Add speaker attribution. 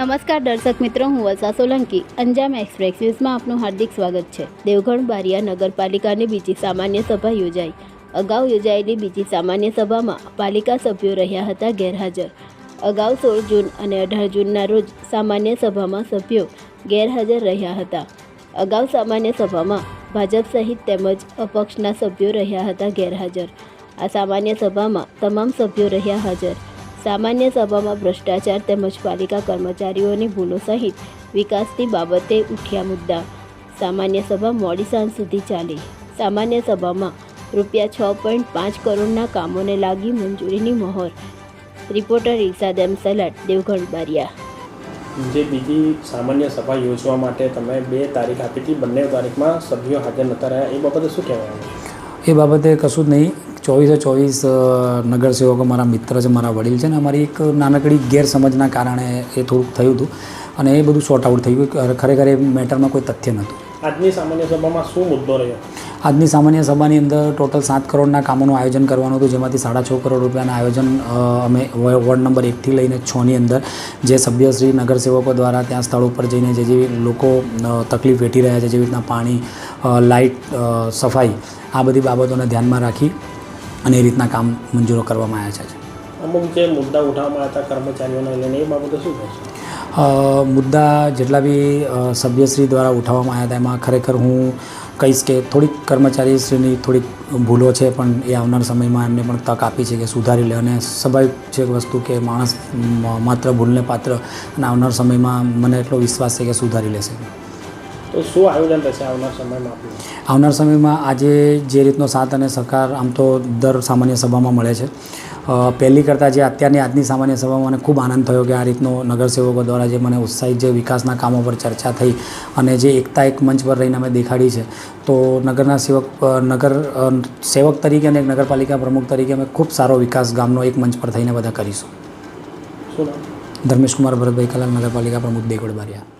Speaker 1: નમસ્કાર દર્શક મિત્રો, હું વસા સોલંકી. અંજામ એક્સપ્રેસ ન્યૂઝમાં આપનું હાર્દિક સ્વાગત છે. દેવગણ બારિયા નગરપાલિકાની બીજી સામાન્ય સભા યોજાઈ. અગાઉ યોજાયેલી બીજી સામાન્ય સભામાં પાલિકા સભ્યો રહ્યા હતા ગેરહાજર. અગાઉ સોળ જૂન અને અઢાર જૂનના રોજ સામાન્ય સભામાં સભ્યો ગેરહાજર રહ્યા હતા. અગાઉ સામાન્ય સભામાં ભાજપ સહિત તેમજ અપક્ષના સભ્યો રહ્યા હતા ગેરહાજર. આ સામાન્ય સભામાં તમામ સભ્યો રહ્યા હાજર. સામાન્ય સભામાં ભ્રષ્ટાચાર તેમજ પાલિકા કર્મચારીઓની ભૂલો સહિત વિકાસની બાબતે ઉઠ્યા મુદ્દા. સામાન્ય સભા મોડી સાંજ સુધી ચાલી. સામાન્ય સભામાં રૂપિયા છ પોઈન્ટ પાંચ કરોડના કામોને લાગી મંજૂરીની મહોર. રિપોર્ટર ઇરસાદેમ સલાટ દેવગઢ બારિયા.
Speaker 2: જે બીજી સામાન્ય સભા યોજવા માટે તમે બે તારીખ આપી હતી બંને તારીખમાં સભ્યો હાજર નહોતા રહ્યા. એ બાબતે શું કહેવાનું
Speaker 3: એ બાબતે કશું જ નહીં. ચોવીસે ચોવીસ નગરસેવકો મારા મિત્ર છે મારા વડીલ છે ને અમારી એક નાનકડી ગેરસમજના કારણે એ થોડુંક થયું હતું અને એ બધું શોર્ટ આઉટ થઈ ગયું ખરેખર એ મેટરમાં કોઈ તથ્ય નહોતું.
Speaker 2: આજની સામાન્ય સભામાં શું મુદ્દો રહ્યો?
Speaker 3: આજની સામાન્ય સભાની અંદર ટોટલ સાત કરોડના કામોનું આયોજન કરવાનું હતું જેમાંથી સાડા છ કરોડ રૂપિયાના આયોજન અમે વોર્ડ નંબર એકથી લઈને છની અંદર જે સભ્યશ્રી નગરસેવકો દ્વારા ત્યાં સ્થળ ઉપર જઈને જે જેવી લોકો તકલીફ વેઠી રહ્યા છે જેવી રીતના પાણી લાઇટ સફાઈ આ બધી બાબતોને ધ્યાનમાં રાખી અને એ રીતના કામ મંજૂરો કરવામાં આવ્યા છે.
Speaker 2: અમુક જે મુદ્દા ઉઠાવવામાં આવ્યા હતા કર્મચારીઓને લઈને એ બાબતે શું કહેશો?
Speaker 3: મુદ્દા જેટલા બી સભ્યશ્રી દ્વારા ઉઠાવવામાં આવ્યા હતા એમાં ખરેખર હું કહીશ કે થોડીક કર્મચારીશ્રીની થોડીક ભૂલો છે પણ એ આવનાર સમયમાં એમને પણ તક આપી છે કે સુધારી લે અને સ્વાભાવિક છે વસ્તુ કે માણસ માત્ર ભૂલને પાત્ર અને આવનાર સમયમાં મને એટલો વિશ્વાસ છે કે સુધારી લેશે.
Speaker 2: તો શું આયોજન રહેશે આવનાર સમયમાં
Speaker 3: આવનાર સમયમાં આજે જે રીતનો સાથ અને સહકાર આમ તો દર સામાન્ય સભામાં મળે છે. પહેલી કરતાં જે અત્યારની આજની સામાન્ય સભામાં મને ખૂબ આનંદ થયો કે આ રીતનો નગરસેવકો દ્વારા જે મને ઉત્સાહિત જે વિકાસના કામો પર ચર્ચા થઈ અને જે એકતા એક મંચ પર રહીને અમે દેખાડી છે. તો નગરના સેવક નગર સેવક તરીકે અને એક નગરપાલિકા પ્રમુખ તરીકે અમે ખૂબ સારો વિકાસ ગામનો એક મંચ પર થઈને બધા કરીશું. ધર્મેશ કુમાર ભરતભાઈ કલાલ નગરપાલિકા પ્રમુખ દેગોડ બારિયા